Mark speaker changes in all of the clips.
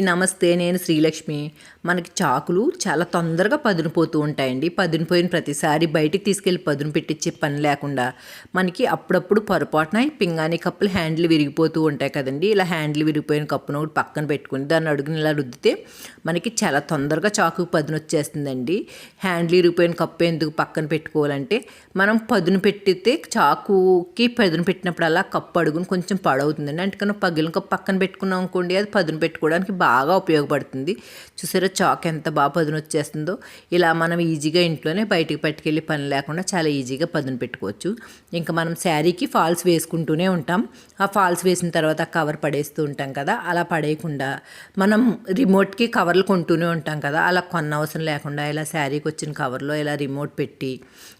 Speaker 1: నమస్తే నేను శ్రీలక్ష్మి. మనకి చాకులు చాలా తొందరగా పదునుపోతూ ఉంటాయండి. పదునుపోయిన ప్రతిసారి బయటికి తీసుకెళ్ళి పదును పెట్టించే పని లేకుండా మనకి అప్పుడప్పుడు పొరపాటున పింగాణి కప్పులు హ్యాండిల్ విరిగిపోతూ ఉంటాయి కదండి. ఇలా హ్యాండిల్ విరిగిపోయిన కప్పును ఒకటి పక్కన పెట్టుకుని దాన్ని అడుగుని ఇలా రుద్దితే మనకి చాలా తొందరగా చాకు పదును వచ్చేస్తుందండి హ్యాండిల్ విరిగిపోయిన కప్పు ఎందుకు పక్కన పెట్టుకోవాలంటే మనం పదును పెట్టితే చాకుకి పదును పెట్టినప్పుడల్లా కప్పు అడుగుని కొంచెం పాడవుతుందండి. అంటే పగిలిన కప్పు పక్కన పెట్టుకున్నాం అనుకోండి అది పదును పెట్టుకోవడానికి బాగా బాగా ఉపయోగపడుతుంది. చూసారా చాక్ ఎంత బాగా పదును వచ్చేస్తుందో. ఇలా మనం ఈజీగా ఇంట్లోనే బయటికి పట్టుకెళ్ళి పని లేకుండా చాలా ఈజీగా పదును పెట్టుకోవచ్చు. ఇంకా మనం శారీకి ఫాల్స్ వేసుకుంటూనే ఉంటాం. ఆ ఫాల్స్ వేసిన తర్వాత కవర్ పడేస్తూ ఉంటాం కదా అలా పడేయకుండా మనం రిమోట్కి కవర్లు కొంటూనే ఉంటాం కదా అలా కొన్న అవసరం లేకుండా ఇలా శారీకి వచ్చిన కవర్లో ఇలా రిమోట్ పెట్టి.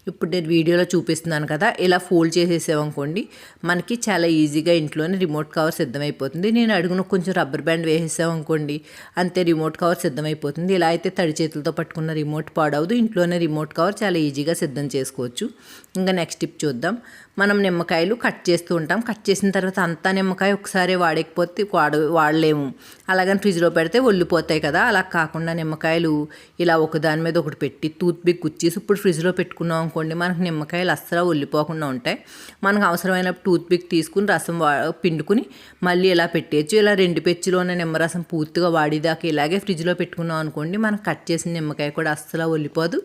Speaker 1: ఇప్పుడు నేను వీడియోలో చూపిస్తున్నాను కదా ఇలా ఫోల్డ్ చేసేసామనుకోండి మనకి చాలా ఈజీగా ఇంట్లోనే రిమోట్ కవర్ సిద్ధమైపోతుంది. నేను అడుగున కొంచెం రబ్బర్ బ్యాండ్ వేసేసామనుకోండి అంతే రిమోట్ కవర్ సిద్ధమైపోతుంది. ఇలా అయితే తడి చేతులతో పట్టుకున్న రిమోట్ పాడవదు. ఇంట్లోనే రిమోట్ కవర్ చాలా ఈజీగా సిద్ధం చేసుకోవచ్చు. ఇంకా నెక్స్ట్ టిప్ చూద్దాం. మనం నిమ్మకాయలు కట్ చేస్తూ ఉంటాం. కట్ చేసిన తర్వాత అంతా నిమ్మకాయ ఒకసారి వాడకపోతే వాడ వాడలేము. అలాగని ఫ్రిడ్జ్లో పెడితే ఒళ్ళిపోతాయి కదా. అలా కాకుండా నిమ్మకాయలు ఇలా ఒకదాని మీద ఒకటి పెట్టి టూత్ పిక్ గుచ్చేసి ఇప్పుడు ఫ్రిడ్జ్లో పెట్టుకున్నాం అనుకోండి మనకు నిమ్మకాయలు అస్సలు ఒళ్ళిపోకుండా ఉంటాయి. మనకు అవసరమైన టూత్ పిక్ తీసుకుని రసం వా పిండుకుని మళ్ళీ ఇలా పెట్టేయచ్చు. ఇలా రెండు పెచ్చులో ఉన్న నిమ్మరసం పూర్తిగా వాడిదాకా ఇలాగే ఫ్రిడ్జ్లో పెట్టుకున్నాం అనుకోండి మనం కట్ చేసిన నిమ్మకాయ కూడా అస్సలు ఒలిపోదు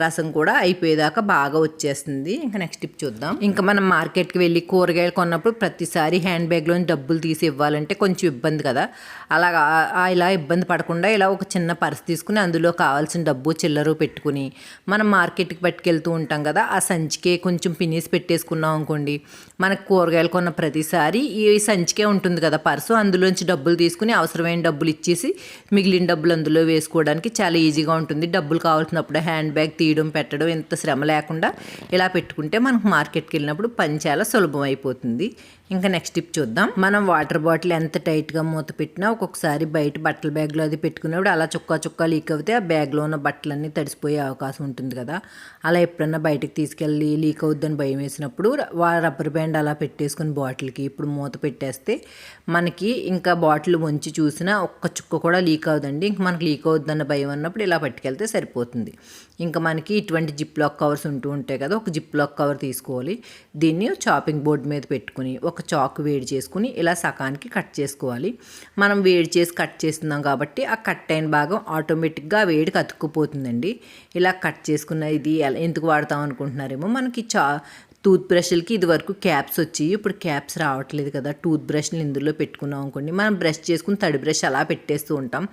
Speaker 1: రసం కూడా అయిపోయేదాకా బాగా వచ్చేస్తుంది. ఇంకా నెక్స్ట్ టిప్ చూద్దాం. ఇంకా మనం మార్కెట్కి వెళ్ళి కూరగాయలు కొన్నప్పుడు ప్రతిసారి హ్యాండ్ బ్యాగ్లో డబ్బులు తీసి ఇవ్వాలంటే కొంచెం ఇబ్బంది కదా. అలాగా ఇలా ఇబ్బంది పడకుండా ఇలా ఒక చిన్న పర్స్ తీసుకుని అందులో కావాల్సిన డబ్బు చిల్లరు పెట్టుకుని మనం మార్కెట్కి పట్టుకెళ్తూ ఉంటాం కదా. ఆ సంచికే కొంచెం పినీస్ పెట్టేసుకున్నాం అనుకోండి. మనకు కూరగాయలు కొన్న ప్రతిసారి ఈ సంచికే ఉంటుంది కదా పర్సు. అందులోంచి డబ్బులు తీసుకుని అవసరమైన డబ్బులు ఇచ్చేసి మిగిలిన డబ్బులు అందులో వేసుకోవడానికి చాలా ఈజీగా ఉంటుంది. డబ్బులు కావాల్సినప్పుడు హ్యాండ్ బ్యాగ్ తీయడం పెట్టడం ఎంత శ్రమ లేకుండా ఇలా పెట్టుకుంటే మనకు మార్కెట్కి వెళ్ళినప్పుడు పని చాలా సులభం అయిపోతుంది. ఇంకా నెక్స్ట్ టిప్ చూద్దాం. మనం వాటర్ బాటిల్ ఎంత టైట్గా మూత పెట్టినా ఒక్కొక్కసారి బయట బట్టల బ్యాగ్లో అది పెట్టుకున్నప్పుడు అలా చుక్క చుక్క లీక్ అవుతే ఆ బ్యాగ్లో ఉన్న బట్టలన్నీ తడిసిపోయే అవకాశం ఉంటుంది కదా. అలా ఎప్పుడన్నా బయటకు తీసుకెళ్ళి లీక్ అవుద్దని భయం వేసినప్పుడు రబ్బర్ బ్యాండ్ అలా పెట్టేసుకుని బాటిల్కి ఇప్పుడు మూత పెట్టేస్తే మనకి ఇంకా బాటిల్ వంచి చూసినా ఒక్క చుక్క కూడా లీక్ అవుదండి ఇంక మనకి లీక్ అవుద్దన్న భయం అన్నప్పుడు ఇలా పట్టుకెళ్తే సరిపోతుంది. ఇంకా మనకి ఇటువంటి జిప్ లాక్ కవర్స్ ఉంటూ ఉంటాయి కదా ఒక జిప్ లాక్ కవర్ తీసుకోవాలి. దీన్ని చాపింగ్ బోర్డ్ మీద పెట్టుకుని ఒక చాక్ వేడి చేసుకుని ఇలా సకానికి కట్ చేసుకోవాలి. మనం వేడి చేసి కట్ చేస్తున్నాం కాబట్టి ఆ కట్ అయిన భాగం ఆటోమేటిక్గా వేడికి అతుక్కుపోతుందండి. ఇలా కట్ చేసుకున్న ఇది ఎందుకు వాడతాం అనుకుంటున్నారేమో మనకి చా టూత్ బ్రష్లకి ఇది వరకు క్యాప్స్ వచ్చి ఇప్పుడు క్యాప్స్ రావట్లేదు కదా. టూత్ బ్రష్ని ఇందులో పెట్టుకున్నాం అనుకోండి. మనం బ్రష్ చేసుకుని తడి బ్రష్ అలా పెట్టేస్తూ ఉంటాం.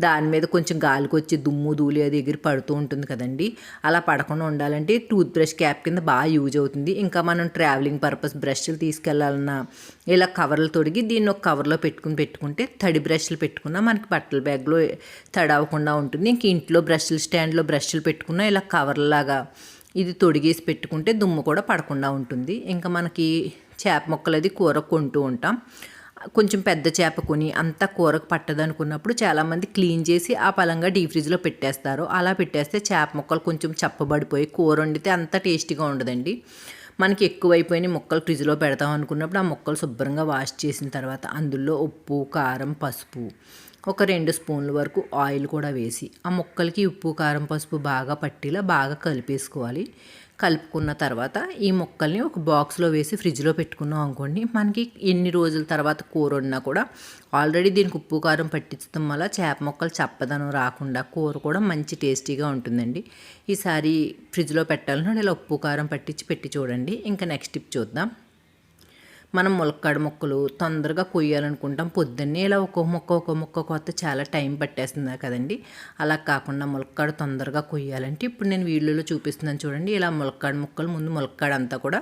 Speaker 1: దాని మీద కొంచెం గాలికి వచ్చి దుమ్ము ధూళి అది ఎగిరి పడుతూ ఉంటుంది కదండి. అలా పడకుండా ఉండాలంటే టూత్ బ్రష్ క్యాప్ కింద బాగా యూజ్ అవుతుంది. ఇంకా మనం ట్రావెలింగ్ పర్పస్ బ్రష్లు తీసుకెళ్ళాలన్నా ఇలా కవర్లు తొడిగి దీన్ని ఒక కవర్లో పెట్టుకుని పెట్టుకుంటే తడి బ్రష్లు పెట్టుకున్నా మనకి బట్టల బ్యాగ్లో తడి ఉంటుంది. ఇంక ఇంట్లో బ్రష్లు స్టాండ్లో బ్రష్లు పెట్టుకున్నా ఇలా కవర్లాగా ఇది తొడిగేసి పెట్టుకుంటే దుమ్ము కూడా పడకుండా ఉంటుంది. ఇంకా మనకి చేప మొక్కలు అది కూర కొంటూ ఉంటాం. కొంచెం పెద్ద చేప కొని అంతా కూరకు పట్టదనుకున్నప్పుడు చాలామంది క్లీన్ చేసి ఆ పలంగా డీ ఫ్రిడ్జ్లో పెట్టేస్తారు. అలా పెట్టేస్తే చేప ముక్కలు కొంచెం చప్పబడిపోయి కూర వండితే అంత టేస్టీగా ఉండదండి. మనకి ఎక్కువైపోయిన ముక్కలు ఫ్రిడ్జ్లో పెడతాం అనుకున్నప్పుడు ఆ ముక్కలు శుభ్రంగా వాష్ చేసిన తర్వాత అందులో ఉప్పు కారం పసుపు ఒక రెండు స్పూన్ల వరకు ఆయిల్ కూడా వేసి ఆ ముక్కలకి ఉప్పు కారం పసుపు బాగా పట్టేలా బాగా కలిపేసుకోవాలి. కలుపుకున్న తర్వాత ఈ ముక్కల్ని ఒక బాక్స్లో వేసి ఫ్రిడ్జ్లో పెట్టుకున్నాం అనుకోండి మనకి ఎన్ని రోజుల తర్వాత కూర ఉన్నా కూడా ఆల్రెడీ దీనికి ఉప్పు కారం పట్టించడం వల్ల చేప ముక్కలు చప్పదనం రాకుండా కూర కూడా మంచి టేస్టీగా ఉంటుందండి. ఈసారి ఫ్రిడ్జ్లో పెట్టాలన్నా ఇలా ఉప్పు కారం పట్టించి పెట్టి చూడండి. ఇంకా నెక్స్ట్ టిప్ చూద్దాం. మనం ములక్కాడ మొక్కలు తొందరగా కొయ్యాలనుకుంటాం. పొద్దున్నే ఇలా ఒక్కో మొక్క ఒక్కో మొక్క కొత్త చాలా టైం పట్టేస్తుంది కదండి. అలా కాకుండా ములక్కాడ తొందరగా కొయ్యాలంటే ఇప్పుడు నేను వీడియోలో చూపిస్తున్నాను చూడండి. ఇలా ములక్కాడ ముక్కలు ముందు ములక్కాడ అంతా కూడా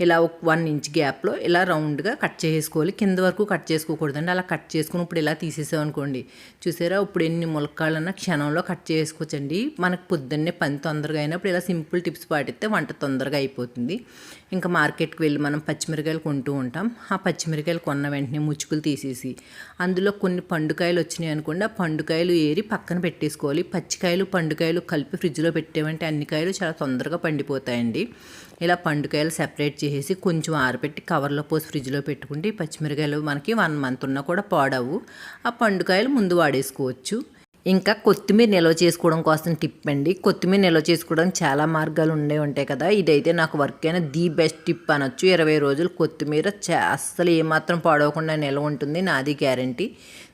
Speaker 1: ఇలా ఒక వన్ ఇంచ్ గ్యాప్లో ఇలా రౌండ్గా కట్ చేసుకోవాలి కింద వరకు కట్ చేసుకోకూడదండి. అలా కట్ చేసుకుని ఇప్పుడు ఇలా తీసేసామనుకోండి. చూసారా? ఇప్పుడు ఎన్ని ములక్కాడలన్నా క్షణంలో కట్ చేసుకోవచ్చండి. మనకు పొద్దున్నే పని తొందరగా అయినప్పుడు ఇలా సింపుల్ టిప్స్ పాటిస్తే వంట తొందరగా అయిపోతుంది. ఇంకా మార్కెట్కి వెళ్ళి మనం పచ్చిమిరకాయలు కొంటూ ఉంటాం. ఆ పచ్చిమిరకాయలు కొన్న వెంటనే ముచ్చుకులు తీసేసి అందులో కొన్ని పండుకాయలు వచ్చినాయి అనుకోండి ఆ పండుకాయలు ఏరి పక్కన పెట్టేసుకోవాలి. పచ్చికాయలు పండుకాయలు కలిపి ఫ్రిడ్జ్లో పెట్టేవంటే అన్ని కాయలు చాలా తొందరగా పండిపోతాయండి. ఇలా పండుకాయలు సెపరేట్ చేసేసి కొంచెం ఆరబెట్టి కవర్లో పోసి ఫ్రిడ్జ్లో పెట్టుకుంటే ఈ పచ్చిమిరకాయలు మనకి వన్ మంత్ ఉన్నా కూడా పాడవు. ఆ పండుకాయలు ముందు వాడేసుకోవచ్చు. ఇంకా కొత్తిమీర నిల్వ చేసుకోవడం కోసం టిప్ అండి. కొత్తిమీర నిల్వ చేసుకోవడం చాలా మార్గాలు ఉండే ఉంటాయి కదా. ఇదైతే నాకు వర్క్ అయిన ది బెస్ట్ టిప్ అనొచ్చు. ఇరవై రోజులు కొత్తిమీర అస్సలు ఏమాత్రం పాడవకుండా నిల్వ ఉంటుంది. నాది గ్యారంటీ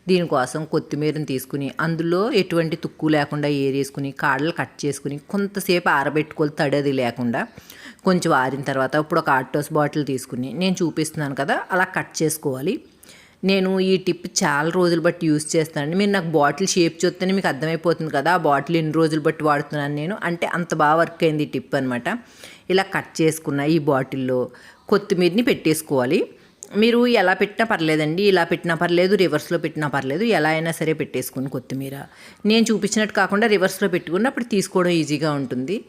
Speaker 1: దీనికోసం కొత్తిమీరని తీసుకుని అందులో ఎటువంటి తుక్కు లేకుండా ఏరేసుకుని కాడలు కట్ చేసుకుని కొంతసేపు ఆరబెట్టుకోవాలి తడది లేకుండా. కొంచెం ఆరిన తర్వాత ఇప్పుడు ఒక ఆటోస్ బాటిల్ తీసుకుని నేను చూపిస్తున్నాను కదా అలా కట్ చేసుకోవాలి. నేను ఈ టిప్ చాలా రోజులు బట్టి యూస్ చేస్తానండి. మీరు నాకు బాటిల్ షేప్ చూస్తేనే మీకు అర్థమైపోతుంది కదా ఆ బాటిల్ ఎన్ని రోజులు బట్టి వాడుతున్నాను నేను. అంటే అంత బాగా వర్క్ అయింది ఈ టిప్ అనమాట ఇలా కట్ చేసుకున్న ఈ బాటిల్లో కొత్తిమీరని పెట్టేసుకోవాలి. మీరు ఎలా పెట్టినా పర్లేదండి ఇలా పెట్టినా పర్లేదు రివర్స్లో పెట్టినా పర్లేదు ఎలా అయినా సరే పెట్టేసుకుని కొత్తిమీర. నేను చూపించినట్టు కాకుండా రివర్స్లో పెట్టుకుని అప్పుడు తీసుకోవడం ఈజీగా ఉంటుంది.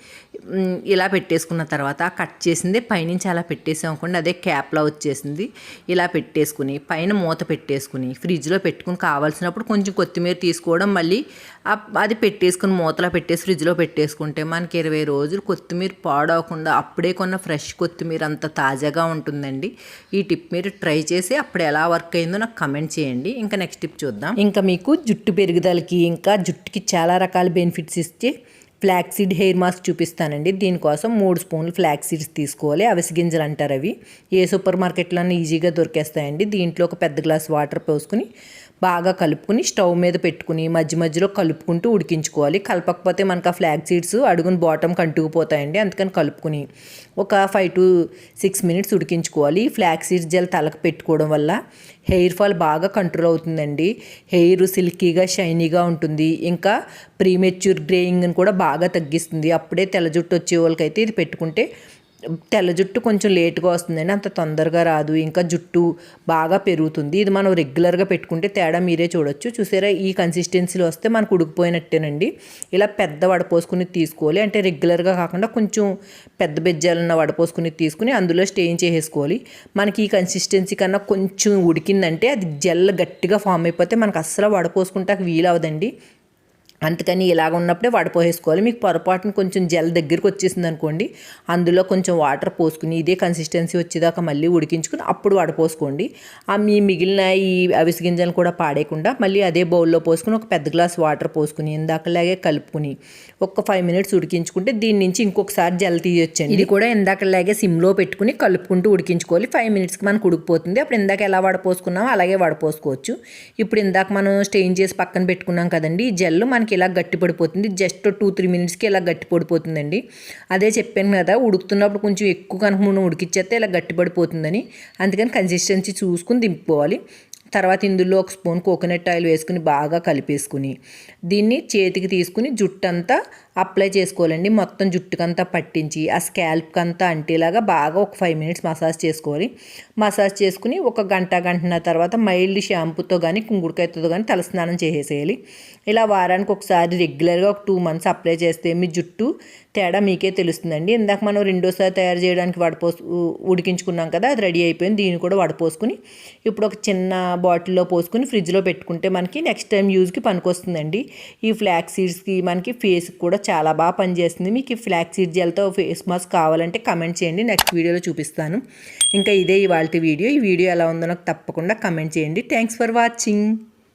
Speaker 1: ఇలా పెట్టేసుకున్న తర్వాత కట్ చేసింది పైనుంచి అలా పెట్టేసాం అనుకోండి అదే క్యాప్లా వచ్చేసింది. ఇలా పెట్టేసుకుని పైన మూత పెట్టేసుకుని ఫ్రిడ్జ్లో పెట్టుకుని కావాల్సినప్పుడు కొంచెం కొత్తిమీర తీసుకోవడం మళ్ళీ అది పెట్టేసుకుని మూతలో పెట్టేసి ఫ్రిడ్జ్లో పెట్టేసుకుంటే మనకి ఇరవై రోజులు కొత్తిమీర పాడవకుండా అప్పుడే కొన్న ఫ్రెష్ కొత్తిమీర అంత తాజాగా ఉంటుందండి. ఈ టిప్ మీరు ట్రై చేసి అప్పుడు ఎలా వర్క్ అయిందో నాకు కమెంట్ చేయండి. ఇంకా నెక్స్ట్ టిప్ చూద్దాం. ఇంకా మీకు జుట్టు పెరుగుదలకి ఇంకా జుట్టుకి చాలా రకాల బెనిఫిట్స్ ఇచ్చే ఫ్లాక్ సీడ్ హెయిర్ మాస్క్ చూపిస్తానండి. దీనికోసం మూడు స్పూన్లు ఫ్లాక్సీడ్స్ తీసుకోవాలి. అవిసి గింజలు అంటారు అవి. ఏ సూపర్ మార్కెట్లోనే ఈజీగా దొరికేస్తాయండి. దీంట్లో ఒక పెద్ద గ్లాస్ వాటర్ పోసుకుని బాగా కలుపుకుని స్టవ్ మీద పెట్టుకుని మధ్య మధ్యలో కలుపుకుంటూ ఉడికించుకోవాలి. కలపకపోతే మనకు ఆ ఫ్లాగ్ సీడ్స్ అడుగున బాటం కంటుకుపోతాయండి. అందుకని కలుపుకుని ఒక ఫైవ్ టు సిక్స్ మినిట్స్ ఉడికించుకోవాలి. ఈ ఫ్లాగ్ సీడ్స్ జెల్ తలకు పెట్టుకోవడం వల్ల హెయిర్ ఫాల్ బాగా కంట్రోల్ అవుతుందండి. హెయిర్ సిల్కీగా షైనీగా ఉంటుంది. ఇంకా ప్రీమెచ్యూర్ గ్రేయింగ్ని కూడా బాగా తగ్గిస్తుంది. అప్పుడే తెల్ల జుట్టు వచ్చే వాళ్ళకైతే ఇది పెట్టుకుంటే తెల్ల జుట్టు కొంచెం లేట్గా వస్తుందండి అంత తొందరగా రాదు ఇంకా జుట్టు బాగా పెరుగుతుంది. ఇది మనం రెగ్యులర్గా పెట్టుకుంటే తేడా మీరే చూడొచ్చు. చూసారా ఈ కన్సిస్టెన్సీలో వస్తే మనకు ఉడికిపోయినట్టేనండి. ఇలా పెద్ద వడపోసుకుని తీసుకోవాలి. అంటే రెగ్యులర్గా కాకుండా కొంచెం పెద్ద బెజ్జాలన్న వడపోసుకుని తీసుకుని అందులో స్టేన్ చేసేసుకోవాలి. మనకి ఈ కన్సిస్టెన్సీ కన్నా కొంచెం ఉడికిందంటే అది జెల్ గట్టిగా ఫామ్ అయిపోతే మనకు అస్సలు వడపోసుకుంటే వీలు అవ్వదండి అందుకని ఇలాగ ఉన్నప్పుడే వడపోసేసుకోవాలి మీకు పొరపాటున కొంచెం జెల్ దగ్గరికి వచ్చేసింది అనుకోండి అందులో కొంచెం వాటర్ పోసుకుని ఇదే కన్సిస్టెన్సీ వచ్చేదాకా మళ్ళీ ఉడికించుకుని అప్పుడు వడపోసుకోండి ఆ మీ మిగిలిన ఈ అవిసి గింజలు కూడా పాడేయకుండా మళ్ళీ అదే బౌల్లో పోసుకుని ఒక పెద్ద గ్లాస్ వాటర్ పోసుకుని ఇందాకలాగే కలుపుకుని ఒక ఫైవ్ మినిట్స్ ఉడికించుకుంటే దీని నుంచి ఇంకొకసారి జెల్ తీయొచ్చండి. ఇది కూడా ఇందాకలాగే సిమ్లో పెట్టుకుని కలుపుకుంటూ ఉడికించుకోవాలి. ఫైవ్ మినిట్స్కి మనకు ఉడికిపోతుంది. అప్పుడు ఇందాక ఎలా వడపోసుకున్నామో అలాగే వడపోసుకోవచ్చు ఇప్పుడు ఇందాక మనం స్టెయిన్ చేసి పక్కన పెట్టుకున్నాం కదండి ఈ జెల్ మనకి ఇలా గట్టి పడిపోతుంది జస్ట్ టూ త్రీ మినిట్స్కి ఇలా గట్టి పడిపోతుందండి అదే చెప్పాను కదా ఉడుకుతున్నప్పుడు కొంచెం ఎక్కువ కనుక మనం ఉడికిచ్చేస్తే ఇలా గట్టి పడిపోతుందని అందుకని కన్సిస్టెన్సీ చూసుకుని దింపుకోవాలి. తర్వాత ఇందులో ఒక స్పూన్ కోకోనట్ ఆయిల్ వేసుకుని బాగా కలిపేసుకుని దీన్ని చేతికి తీసుకుని జుట్టు అంతా అప్లై చేసుకోవాలండి. మొత్తం జుట్టుకంతా పట్టించి ఆ స్కాల్ప్కి అంతా అంటేలాగా బాగా ఒక ఫైవ్ మినిట్స్ మసాజ్ చేసుకోవాలి. మసాజ్ చేసుకుని ఒక గంట గంటన్నర తర్వాత మైల్డ్ షాంపూతో కానీ కుంకుడుకాయతో కానీ తలస్నానం చేసేసేయాలి. ఇలా వారానికి ఒకసారి రెగ్యులర్గా ఒక టూ మంత్స్ అప్లై చేస్తే మీ జుట్టు తేడా మీకే తెలుస్తుందండి. ఇందాక మనం రెండోసారి తయారు చేయడానికి వడపోసు ఉడికించుకున్నాం కదా అది రెడీ అయిపోయింది. దీన్ని కూడా వడపోసుకుని ఇప్పుడు ఒక చిన్న బాటిల్లో పోసుకుని ఫ్రిడ్జ్లో పెట్టుకుంటే మనకి నెక్స్ట్ టైం యూజ్కి పనికొస్తుందండి. ఈ ఫ్లాక్ సీడ్స్కి మనకి ఫేస్కి కూడా చాలా బాగా పనిచేస్తుంది. మీకు ఈ ఫ్లాక్సీడ్ జెల్తో ఫేస్ మాస్క్ కావాలంటే కమెంట్ చేయండి. నెక్స్ట్ వీడియోలో చూపిస్తాను. ఇంకా ఇదే ఇవాళ వీడియో. ఈ వీడియో ఎలా ఉందో నాకు తప్పకుండా కమెంట్ చేయండి. Thanks for watching.